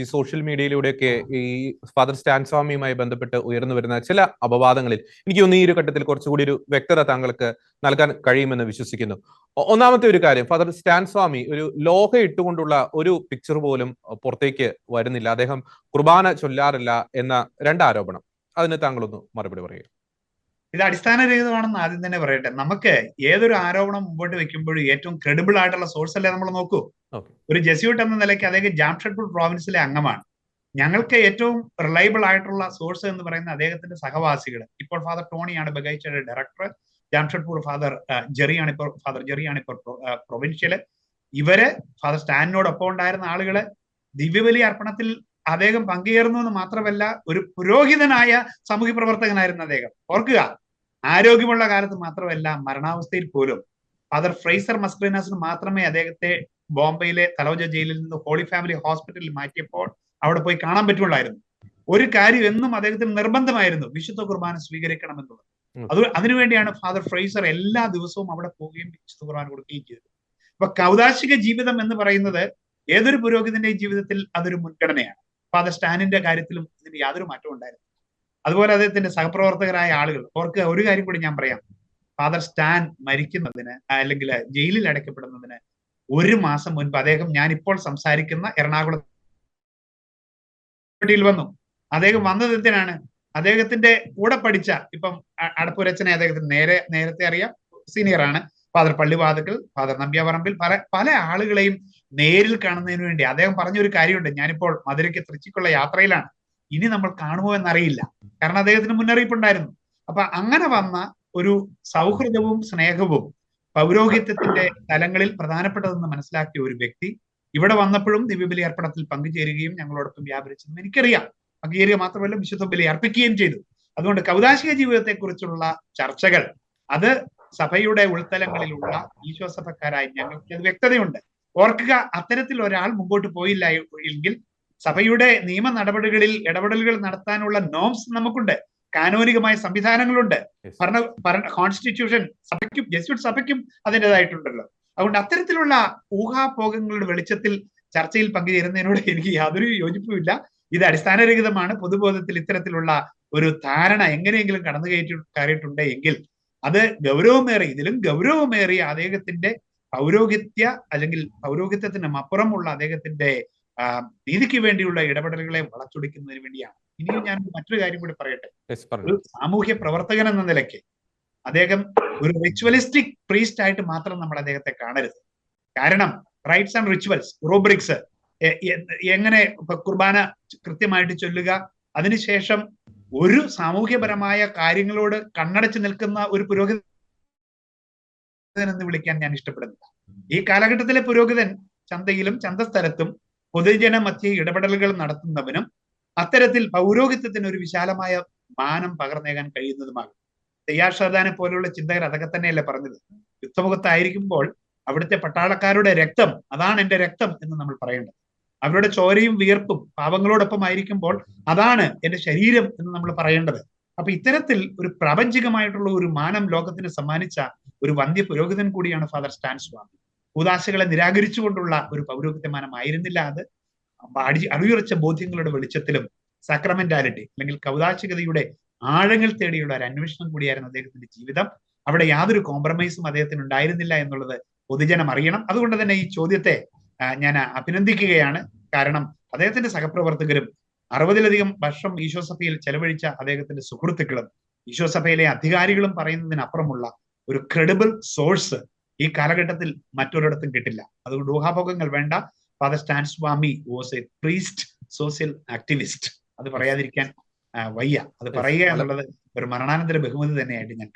ഈ സോഷ്യൽ മീഡിയയിലൂടെയൊക്കെ ഈ ഫാദർ സ്റ്റാൻസ്വാമിയുമായി ബന്ധപ്പെട്ട് ഉയർന്നു വരുന്ന ചില അപവാദങ്ങളിൽ എനിക്ക് തോന്നുന്നു ഈ ഒരു ഘട്ടത്തിൽ കുറച്ചുകൂടി ഒരു വ്യക്തത താങ്കൾക്ക് നൽകാൻ കഴിയുമെന്ന് വിശ്വസിക്കുന്നു. ഒന്നാമത്തെ ഒരു കാര്യം ഫാദർ സ്റ്റാൻസ്വാമി ഒരു ലോഹ ഇട്ടുകൊണ്ടുള്ള ഒരു പിക്ചർ പോലും പുറത്തേക്ക് വരുന്നില്ല. അദ്ദേഹം കുർബാന ചൊല്ലാറില്ല എന്ന രണ്ടാരോപണം. അതിന് താങ്കളൊന്ന് മറുപടി പറയുക ഇത് അടിസ്ഥാനരഹിതമാണെന്ന് ആദ്യം തന്നെ പറയട്ടെ. നമുക്ക് ഏതൊരു ആരോപണം മുമ്പോട്ട് വെക്കുമ്പോഴും ഏറ്റവും ക്രെഡിബിൾ ആയിട്ടുള്ള സോഴ്സ് അല്ലേ നമ്മൾ നോക്കൂ. ഒരു ജെസ്യൂട്ട് എന്ന നിലയ്ക്ക് അദ്ദേഹം ജാംഷഡ്പൂർ പ്രോവിൻസിലെ അംഗമാണ്. ഞങ്ങൾക്ക് ഏറ്റവും റിലയബിൾ ആയിട്ടുള്ള സോഴ്സ് എന്ന് പറയുന്ന അദ്ദേഹത്തിന്റെ സഹവാസികൾ. ഇപ്പോൾ ഫാദർ ടോണിയാണ് ബഗൈച്ചയുടെ ഡയറക്ടർ ജാംഷഡ്പൂർ ഫാദർ ജെറിയാണ് ഇപ്പോൾ ഫാദർ ജെറിയാണ് ഇപ്പോൾ പ്രൊവിൻഷ്യൽ ഇവർ ഫാദർ സ്റ്റാനിനോടൊപ്പം ഉണ്ടായിരുന്ന ആളുകൾ ദിവ്യബലി അർപ്പണത്തിൽ അദ്ദേഹം പങ്കുചേർന്നു എന്ന് മാത്രമല്ല ഒരു പുരോഹിതനായ സാമൂഹ്യ പ്രവർത്തകനായിരുന്നു അദ്ദേഹം. ഓർക്കുക ആരോഗ്യമുള്ള കാലത്ത് മാത്രമല്ല മരണാവസ്ഥയിൽ പോലും. ഫാദർ ഫ്രൈസർ മസ്ക്രീനാസിന് മാത്രമേ അദ്ദേഹത്തെ ബോംബെയിലെ തലോജ ജയിലിൽ നിന്ന് ഹോളി ഫാമിലി ഹോസ്പിറ്റലിൽ മാറ്റിയപ്പോൾ അവിടെ പോയി കാണാൻ പറ്റുള്ളായിരുന്നു. ഒരു കാര്യം എന്നും അദ്ദേഹത്തിന് നിർബന്ധമായിരുന്നു. വിശുദ്ധ കുർബാന സ്വീകരിക്കണം എന്നുള്ളത്. അത് അതിനുവേണ്ടിയാണ് ഫാദർ ഫ്രൈസർ എല്ലാ ദിവസവും അവിടെ പോവുകയും വിശുദ്ധ കുർബാന കൊടുക്കുകയും ചെയ്തത്. അപ്പൊ കൗതാശിക ജീവിതം എന്ന് പറയുന്നത് ഏതൊരു പുരോഹിതന്റെയും ജീവിതത്തിൽ അതൊരു മുൻഗണനയാണ്. ഫാദർ സ്റ്റാനിന്റെ കാര്യത്തിലും ഇതിന് യാതൊരു മാറ്റവും ഉണ്ടായിരുന്നു അതുപോലെ അദ്ദേഹത്തിന്റെ സഹപ്രവർത്തകരായ ആളുകൾ. ഓർക്ക് ഒരു കാര്യം കൂടി ഞാൻ പറയാം. ഫാദർ സ്റ്റാൻ മരിക്കുന്നതിന് അല്ലെങ്കിൽ ജയിലിൽ അടയ്ക്കപ്പെടുന്നതിന് ഒരു മാസം മുൻപ് അദ്ദേഹം ഞാൻ ഇപ്പോൾ സംസാരിക്കുന്ന എറണാകുളം ിൽ വന്നു. അദ്ദേഹം വന്നത് എന്തിനാണ്? അദ്ദേഹത്തിന്റെ കൂടെ പഠിച്ച ഇപ്പം അടപ്പുരച്ചനെ അദ്ദേഹത്തിന് നേരെ നേരത്തെ അറിയാം. സീനിയറാണ് ഫാദർ പള്ളിവാതുക്കൾ ഫാദർ നമ്പ്യാപറമ്പിൽ പല പല ആളുകളെയും നേരിൽ കാണുന്നതിന് വേണ്ടി അദ്ദേഹം പറഞ്ഞൊരു കാര്യമുണ്ട്. ഞാനിപ്പോൾ മധുരയ്ക്ക് തൃച്ചിക്കുള്ള യാത്രയിലാണ്. ഇനി നമ്മൾ കാണുമോ എന്നറിയില്ല. കാരണം അദ്ദേഹത്തിന് മുന്നറിയിപ്പ് ഉണ്ടായിരുന്നു അപ്പൊ അങ്ങനെ വന്ന ഒരു സൗഹൃദവും സ്നേഹവും പൗരോഹിത്യത്തിന്റെ തലങ്ങളിൽ പ്രധാനപ്പെട്ടതെന്ന് മനസ്സിലാക്കിയ ഒരു വ്യക്തി ഇവിടെ വന്നപ്പോഴും ദിവ്യബലി അർപ്പണത്തിൽ പങ്കുചേരുകയും ഞങ്ങളോടൊപ്പം വ്യാപരിച്ചതും എനിക്കറിയാം. പങ്കുചേരുക മാത്രമല്ല വിശുദ്ധ ബലി അർപ്പിക്കുകയും ചെയ്തു. അതുകൊണ്ട് കൗതാശിക ജീവിതത്തെക്കുറിച്ചുള്ള ചർച്ചകൾ അത് സഭയുടെ ഉൾത്തലങ്ങളിലുള്ള ഈശ്വസഭക്കാരായി ഞങ്ങൾക്ക് അത് വ്യക്തതയുണ്ട്. ഓർക്കുക അത്തരത്തിൽ ഒരാൾ മുമ്പോട്ട് പോയില്ല എങ്കിൽ സഭയുടെ നിയമ നടപടികളിൽ ഇടപെടലുകൾ നടത്താനുള്ള നോംസ് നമുക്കുണ്ട്. കാനോനികമായ സംവിധാനങ്ങളുണ്ട്. ഭരണ ഭരണ കോൺസ്റ്റിറ്റ്യൂഷൻ സഭയ്ക്കും ജസ്യൂട്ട് സഭയ്ക്കും അതിന്റെതായിട്ടുണ്ടല്ലോ. അതുകൊണ്ട് അത്തരത്തിലുള്ള ഊഹാപോഹങ്ങളുടെ വെളിച്ചത്തിൽ ചർച്ചയിൽ പങ്കുചേരുന്നതിനോട് എനിക്ക് യാതൊരു യോജിപ്പുമില്ല. ഇത് അടിസ്ഥാനരഹിതമാണ്. പൊതുബോധത്തിൽ ഇത്തരത്തിലുള്ള ഒരു ധാരണ എങ്ങനെയെങ്കിലും കടന്നു കയറ്റി കയറിയിട്ടുണ്ട് എങ്കിൽ അത് ഗൗരവമേറെ ഇതിലും ഗൗരവമേറിയ അദ്ദേഹത്തിന്റെ പൗരോഹിത്യ അല്ലെങ്കിൽ പൗരോഹിത്യത്തിനും അപ്പുറമുള്ള അദ്ദേഹത്തിന്റെ നീതിക്ക് വേണ്ടിയുള്ള ഇടപെടലുകളെ വളച്ചൊടിക്കുന്നതിന് വേണ്ടിയാണ്. ഇനിയും ഞാൻ മറ്റൊരു കാര്യം കൂടി പറയട്ടെ. ഒരു സാമൂഹ്യ പ്രവർത്തകൻ എന്ന നിലയ്ക്ക് അദ്ദേഹം ഒരു റിച്വലിസ്റ്റിക് പ്രീസ്റ്റ് ആയിട്ട് മാത്രം നമ്മൾ അദ്ദേഹത്തെ കാണരുത്. കാരണം റൈറ്റ്സ് ആൻഡ് റിച്വൽസ് റൂബ്രിക്സ് എങ്ങനെ കുർബാന കൃത്യമായിട്ട് ചൊല്ലുക അതിനുശേഷം ഒരു സാമൂഹ്യപരമായ കാര്യങ്ങളോട് കണ്ണടച്ച് നിൽക്കുന്ന ഒരു പുരോഹിതൻ എന്ന് വിളിക്കാൻ ഞാൻ ഇഷ്ടപ്പെടുന്നില്ല. ഈ കാലഘട്ടത്തിലെ പുരോഹിതൻ ചന്തയിലും ചന്തസ്ഥലത്തും പൊതുജന മധ്യ ഇടപെടലുകൾ നടത്തുന്നവനും അത്തരത്തിൽ പൗരോഹിത്യത്തിന് ഒരു വിശാലമായ മാനം പകർന്നേകാൻ കഴിയുന്നതുമാകും. തെയ്യാഷാദാനെ പോലുള്ള ചിന്തകർ അതൊക്കെ തന്നെയല്ലേ പറഞ്ഞത്? യുദ്ധമുഖത്തായിരിക്കുമ്പോൾ അവിടുത്തെ പട്ടാളക്കാരുടെ രക്തം അതാണ് എന്റെ രക്തം എന്ന് നമ്മൾ പറയേണ്ടത്. അവരുടെ ചോരയും വിയർപ്പും പാപങ്ങളോടൊപ്പം ആയിരിക്കുമ്പോൾ അതാണ് എന്റെ ശരീരം എന്ന് നമ്മൾ പറയേണ്ടത്. അപ്പൊ ഇത്തരത്തിൽ ഒരു പ്രാപഞ്ചികമായിട്ടുള്ള ഒരു മാനം ലോകത്തിന് സമ്മാനിച്ച ഒരു വന്ധ്യ പുരോഹിതൻ കൂടിയാണ് ഫാദർ സ്റ്റാൻ സ്വാമി ഉദാശകളെ നിരാകരിച്ചുകൊണ്ടുള്ള ഒരു പൗരോഹിത്യമാനമായിരുന്നില്ല അത്. അടി അറിയുറച്ച ബോധ്യങ്ങളുടെ വെളിച്ചത്തിലും സാക്രമെന്റാലിറ്റി അല്ലെങ്കിൽ കൗതാശികതയുടെ ആഴങ്ങൾ തേടിയുള്ള ഒരു അന്വേഷണം കൂടിയായിരുന്നു അദ്ദേഹത്തിന്റെ ജീവിതം. അവിടെ യാതൊരു കോംപ്രമൈസും അദ്ദേഹത്തിന് ഉണ്ടായിരുന്നില്ല എന്നുള്ളത് പൊതുജനം അറിയണം. അതുകൊണ്ട് തന്നെ ഈ ചോദ്യത്തെ ഞാൻ അഭിനന്ദിക്കുകയാണ്. കാരണം അദ്ദേഹത്തിന്റെ സഹപ്രവർത്തകരും അറുപതിലധികം വർഷം ഈശോസഭയിൽ ചെലവഴിച്ച അദ്ദേഹത്തിന്റെ സുഹൃത്തുക്കളും ഈശോസഭയിലെ അധികാരികളും പറയുന്നതിനപ്പുറമുള്ള ഒരു ക്രെഡിബിൾ സോഴ്സ് ഈ കാലഘട്ടത്തിൽ മറ്റൊരിടത്തും കിട്ടില്ല. അതുകൊണ്ട് ഊഹാഭോഗങ്ങൾ വേണ്ട. Father Stan Swamy was a priest social activist അത് പറയാതിരിക്കാൻ വയ്യ. അത് പറയുക എന്നുള്ളത് ഒരു മരണാനന്തര ബഹുമതി തന്നെയായിട്ട് ഞാൻ.